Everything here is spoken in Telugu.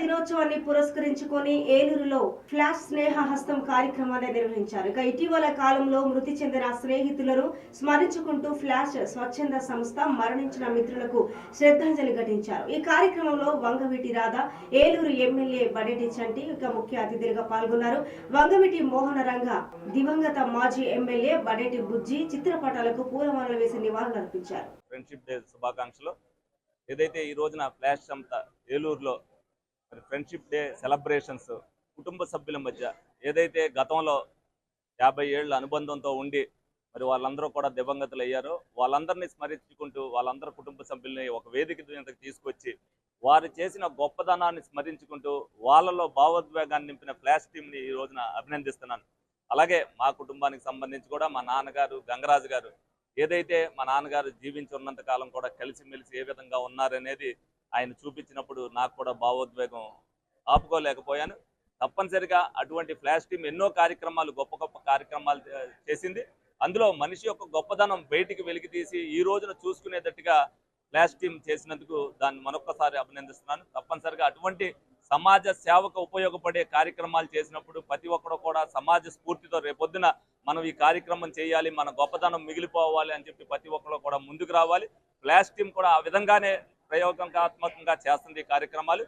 దినోత్సవాన్ని పురస్కరించుకొని ఏలూరులో ఫ్లాష్ స్నేహ హస్తం కార్యక్రమాన్ని నిర్వహించారు. ఇక ఇటీవల కాలంలో మృతి చెందిన స్నేహితులను స్మరించుకుంటూ ఫ్లాష్ స్వచ్ఛంద సంస్థ మరణించిన మిత్రులకు శ్రద్ధాంజలి ఘటించారు. ఈ కార్యక్రమంలో వంగవీటి రాధ ఏలూరు ఎమ్మెల్యే బడేటి చంటి ఇక ముఖ్య అతిథులుగా పాల్గొన్నారు. వంగవీటి మోహన రంగ దివంగత మాజీ ఎమ్మెల్యే బడేటి బుజ్జి చిత్రపటాలకు పూలమాలలు వేసి నివాళులర్పించారు. ఫ్రెండ్షిప్ డే శుభాకాంక్షలు. ఏదైతే ఈ రోజున ఫ్లాష్ సంస్థ ఏలూరులో మరి ఫ్రెండ్షిప్ డే సెలబ్రేషన్స్ కుటుంబ సభ్యుల మధ్య ఏదైతే గతంలో యాభై ఏళ్ళ అనుబంధంతో ఉండి మరి వాళ్ళందరూ కూడా దివంగతులు అయ్యారో వాళ్ళందరినీ స్మరించుకుంటూ వాళ్ళందరూ కుటుంబ సభ్యుల్ని ఒక వేదిక మీదకి తీసుకొచ్చి వారు చేసిన గొప్పదనాన్ని స్మరించుకుంటూ వాళ్ళలో భావోద్వేగాన్ని నింపిన ఫ్లాష్ టీమ్ని ఈ రోజున అభినందిస్తున్నాను. అలాగే మా కుటుంబానికి సంబంధించి కూడా మా నాన్నగారు గంగరాజు గారు ఏదైతే మా నాన్నగారు జీవించి ఉన్నంత కాలం కూడా కలిసిమెలిసి ఏ విధంగా ఉన్నారనేది ఆయన చూపించినప్పుడు నాకు కూడా భావోద్వేగం ఆపుకోలేకపోయాను. తప్పనిసరిగా అటువంటి ఫ్లాష్ టీం ఎన్నో కార్యక్రమాలు గొప్ప గొప్ప కార్యక్రమాలు చేసింది. అందులో మనిషి యొక్క గొప్పదనం బయటికి వెలికి తీసి ఈ రోజున చూసుకునేటట్టుగా ఫ్లాష్ టీం చేసినందుకు దాన్ని మరొకసారి అభినందిస్తున్నాను. తప్పనిసరిగా అటువంటి సమాజ సేవకు ఉపయోగపడే కార్యక్రమాలు చేసినప్పుడు ప్రతి ఒక్కరు కూడా సమాజ స్ఫూర్తితో రేపొద్దున మనం ఈ కార్యక్రమం చేయాలి మన గొప్పదనం మిగిలిపోవాలి అని చెప్పి ప్రతి ఒక్కరు కూడా ముందుకు రావాలి. ఫ్లాష్ టీం కూడా ఆ విధంగానే ప్రయోగాత్మకంగా చేస్తుంది ఈ కార్యక్రమాలు.